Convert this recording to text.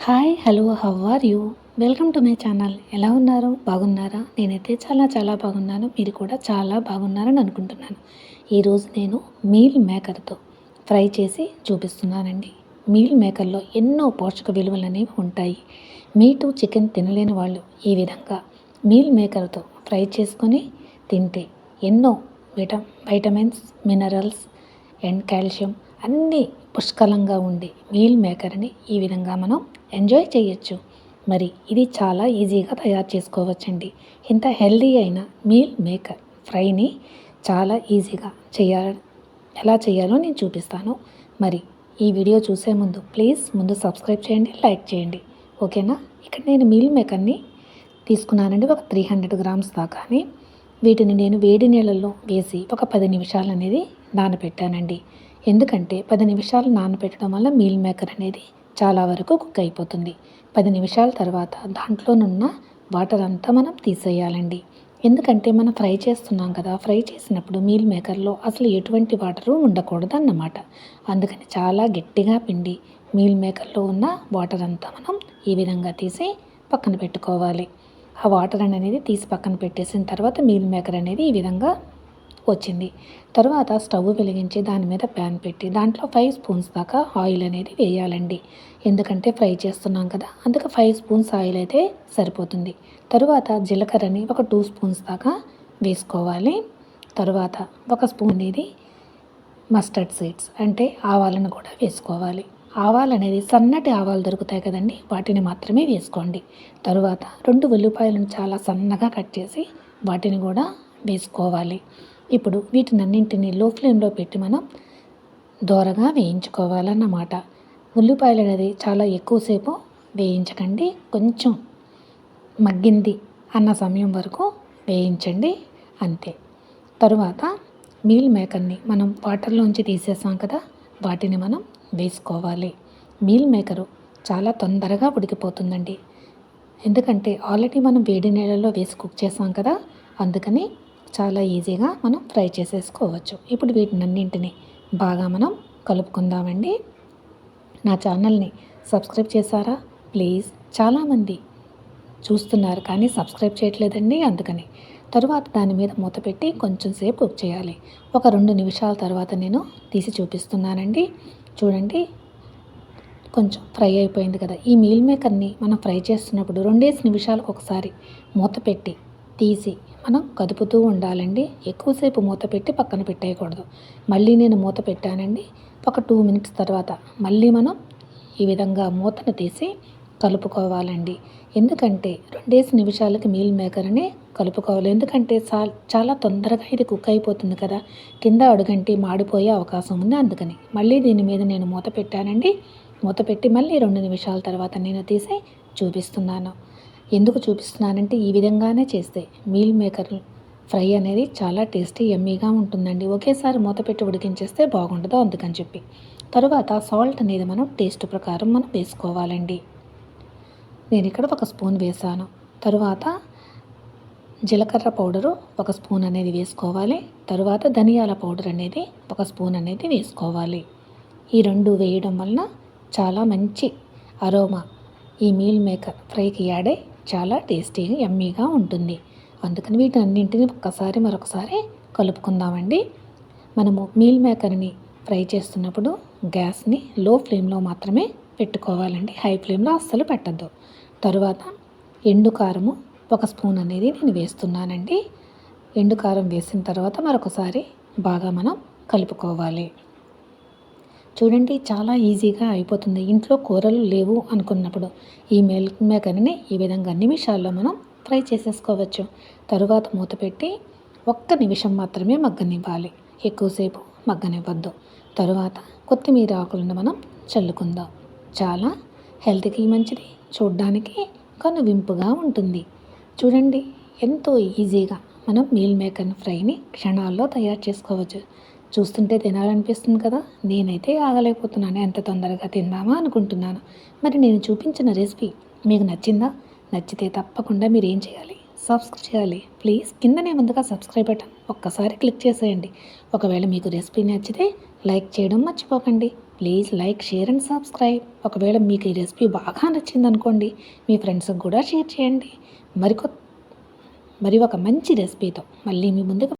Hi hello how are you? Welcome to my channel. ఎలా ఉన్నారు? బాగున్నారా? నేనైతే చాలా చాలా బాగున్నాను. మీరు కూడా చాలా బాగున్నారని అనుకుంటున్నాను. ఈరోజు నేను మీల్ మేకర్తో ఫ్రై చేసి చూపిస్తున్నానండి. మీల్ మేకర్లో ఎన్నో పోషక విలువలు అనేవి ఉంటాయి. మీటు చికెన్ తినలేని వాళ్ళు ఈ విధంగా మీల్ మేకర్తో ఫ్రై చేసుకొని తింటే ఎన్నో విట వైటమిన్స్ మినరల్స్ అండ్ కాల్షియం అన్నీ పుష్కలంగా ఉండే మీల్ మేకర్ని ఈ విధంగా మనం ఎంజాయ్ చేయొచ్చు. మరి ఇది చాలా ఈజీగా తయారు చేసుకోవచ్చండి. ఇంత హెల్దీ అయిన మీల్ మేకర్ ఫ్రైని చాలా ఈజీగా చేయ ఎలా చేయాలో నేను చూపిస్తాను. మరి ఈ వీడియో చూసే ముందు ప్లీజ్ ముందు సబ్స్క్రైబ్ చేయండి లైక్ చేయండి. ఓకేనా? ఇక్కడ నేను మీల్ మేకర్ని తీసుకున్నానండి ఒక త్రీ హండ్రెడ్ గ్రామ్స్ దాకాని. వీటిని నేను వేడి నీళ్ళల్లో వేసి ఒక పది నిమిషాలు అనేది నానబెట్టానండి. ఎందుకంటే పది నిమిషాలు నానబెట్టడం వల్ల మీల్ మేకర్ అనేది చాలా వరకు కుక్ అయిపోతుంది. పది నిమిషాల తర్వాత దాంట్లోనున్న వాటర్ అంతా మనం తీసేయాలండి. ఎందుకంటే మనం ఫ్రై చేస్తున్నాం కదా ఫ్రై చేసినప్పుడు మీల్ మేకర్లో అసలు ఎటువంటి వాటరు ఉండకూడదు అన్నమాట అందుకని చాలా గట్టిగా పిండి మీల్ మేకర్లో ఉన్న వాటర్ అంతా మనం ఈ విధంగా తీసి పక్కన పెట్టుకోవాలి. ఆ వాటర్ అనేది తీసి పక్కన పెట్టేసిన తర్వాత మీల్ మేకర్ అనేది ఈ విధంగా వచ్చింది. తర్వాత స్టవ్ వెలిగించి దాని మీద ప్యాన్ పెట్టి దాంట్లో ఫైవ్ స్పూన్స్ దాకా ఆయిల్ అనేది వేయాలండి. ఎందుకంటే ఫ్రై చేస్తున్నాం కదా అందుకే ఫైవ్ స్పూన్స్ ఆయిల్ అయితే సరిపోతుంది. తరువాత జీలకర్రని ఒక టూ స్పూన్స్ దాకా వేసుకోవాలి. తర్వాత ఒక స్పూన్ అనేది మస్టర్డ్ సీడ్స్ అంటే ఆవాలను కూడా వేసుకోవాలి. ఆవాలు అనేది సన్నటి ఆవాలు దొరుకుతాయి కదండి వాటిని మాత్రమే వేసుకోండి. తరువాత రెండు ఉల్లిపాయలను చాలా సన్నగా కట్ చేసి వాటిని కూడా వేసుకోవాలి. ఇప్పుడు వీటినన్నింటినీ లో ఫ్లేమ్లో పెట్టి మనం దోరగా వేయించుకోవాలన్నమాట. ఉల్లిపాయలు అనేది చాలా ఎక్కువసేపు వేయించకండి. కొంచెం మగ్గింది అన్న సమయం వరకు వేయించండి. అంతే. తరువాత మీల్ మేకర్ని మనం వాటర్లోంచి తీసేసాం కదా వాటిని మనం వేసుకోవాలి. మీల్ మేకరు చాలా తొందరగా ఉడికిపోతుందండి. ఎందుకంటే ఆల్రెడీ మనం వేడి నీళ్ళలో వేసి కుక్ చేసాం కదా అందుకని చాలా ఈజీగా మనం ఫ్రై చేసేసుకోవచ్చు. ఇప్పుడు వీటినన్నింటినీ బాగా మనం కలుపుకుందామండి. నా ఛానల్ని సబ్స్క్రైబ్ చేశారా? ప్లీజ్. చాలామంది చూస్తున్నారు కానీ సబ్స్క్రైబ్ చేయట్లేదండి అందుకని. తరువాత దాని మీద మూత పెట్టి కొంచెం సేపు కుక్ చేయాలి. ఒక రెండు నిమిషాల తర్వాత నేను తీసి చూపిస్తున్నానండి. చూడండి. కొంచెం ఫ్రై అయిపోయింది కదా. ఈ మీల్ మేకర్ని మనం ఫ్రై చేస్తున్నప్పుడు రెండేసి నిమిషాలకు ఒకసారి మూత పెట్టి తీసి మనం కదుపుతూ ఉండాలండి. ఎక్కువసేపు మూత పెట్టి పక్కన పెట్టేయకూడదు. మళ్ళీ నేను మూత పెట్టానండి. ఒక టూ మినిట్స్ తర్వాత మళ్ళీ మనం ఈ విధంగా మూతను తీసి కలుపుకోవాలండి. ఎందుకంటే రెండేసి నిమిషాలకి మీల్ మేకర్ని కలుపుకోవాలి. ఎందుకంటే చాలా తొందరగా ఇది కుక్ అయిపోతుంది కదా. కింద అడుగంటి మాడిపోయే అవకాశం ఉంది అందుకని. మళ్ళీ దీని మీద నేను మూత పెట్టానండి. మూత పెట్టి మళ్ళీ రెండు నిమిషాల తర్వాత నేను తీసి చూపిస్తున్నాను. ఎందుకు చూపిస్తున్నానంటే ఈ విధంగానే చేస్తే. మీల్ మేకర్ ఫ్రై అనేది చాలా టేస్టీ ఎమ్మీగా ఉంటుందండి. ఒకేసారి మూత పెట్టి ఉడికించేస్తే బాగుండదు అందుకని చెప్పి. తరువాత సాల్ట్ అనేది మనం టేస్ట్ ప్రకారం మనం వేసుకోవాలండి. నేను ఇక్కడ ఒక స్పూన్ వేసాను. తరువాత జీలకర్ర పౌడరు ఒక స్పూన్ అనేది వేసుకోవాలి. తరువాత ధనియాల పౌడర్ అనేది ఒక స్పూన్ అనేది వేసుకోవాలి. ఈ రెండు వేయడం వలన చాలా మంచి అరోమా ఈ మీల్ మేకర్ ఫ్రైకి యాడ్ అయి చాలా టేస్టీగా ఎమ్మీగా ఉంటుంది. అందుకని వీటన్నింటిని ఒక్కసారి మరొకసారి కలుపుకుందామండి. మనము మీల్ మేకర్ని ఫ్రై చేస్తున్నప్పుడు గ్యాస్ని లో ఫ్లేమ్లో మాత్రమే పెట్టుకోవాలండి. హై ఫ్లేమ్లో అస్సలు పెట్టద్దు. తరువాత ఎండు కారము ఒక స్పూన్ అనేది నేను వేస్తున్నానండి. ఎండు కారం వేసిన తర్వాత మరొకసారి బాగా మనం కలుపుకోవాలి. చూడండి చాలా ఈజీగా అయిపోతుంది. ఇంట్లో కూరలు లేవు అనుకున్నప్పుడు ఈ మిల్క్ మేకర్ని ఈ విధంగా నిమిషాల్లో మనం ఫ్రై చేసేసుకోవచ్చు. తరువాత మూత పెట్టి ఒక్క నిమిషం మాత్రమే మగ్గనివ్వాలి. ఎక్కువసేపు మగ్గనివ్వద్దు. తరువాత కొత్తిమీర ఆకులను మనం చల్లుకుందాం. చాలా హెల్త్కి మంచిది చూడ్డానికి కనువింపుగా ఉంటుంది. చూడండి ఎంతో ఈజీగా మనం మీల్ మేకర్ ఫ్రైని క్షణాల్లో తయారు చేసుకోవచ్చు. చూస్తుంటే తినాలనిపిస్తుంది కదా? నేనైతే ఆగలేకపోతున్నాను. ఎంత తొందరగా తిందామా అనుకుంటున్నాను. మరి నేను చూపించిన రెసిపీ మీకు నచ్చిందా? నచ్చితే తప్పకుండా మీరు ఏం చేయాలి? సబ్స్క్రైబ్ చేయాలి. ప్లీజ్ కిందనే ముందుగా సబ్స్క్రైబ్ బటన్ ఒక్కసారి క్లిక్ చేసేయండి. ఒకవేళ మీకు రెసిపీ నచ్చితే లైక్ చేయడం మర్చిపోకండి. Please like share and subscribe. ఒకవేళ మీకు ఈ రెసిపీ బాగా నచ్చిందనుకోండి మీ ఫ్రెండ్స్కి కూడా షేర్ చేయండి. మరికొ మరి ఒక మంచి రెసిపీతో మళ్ళీ మీ ముందుకు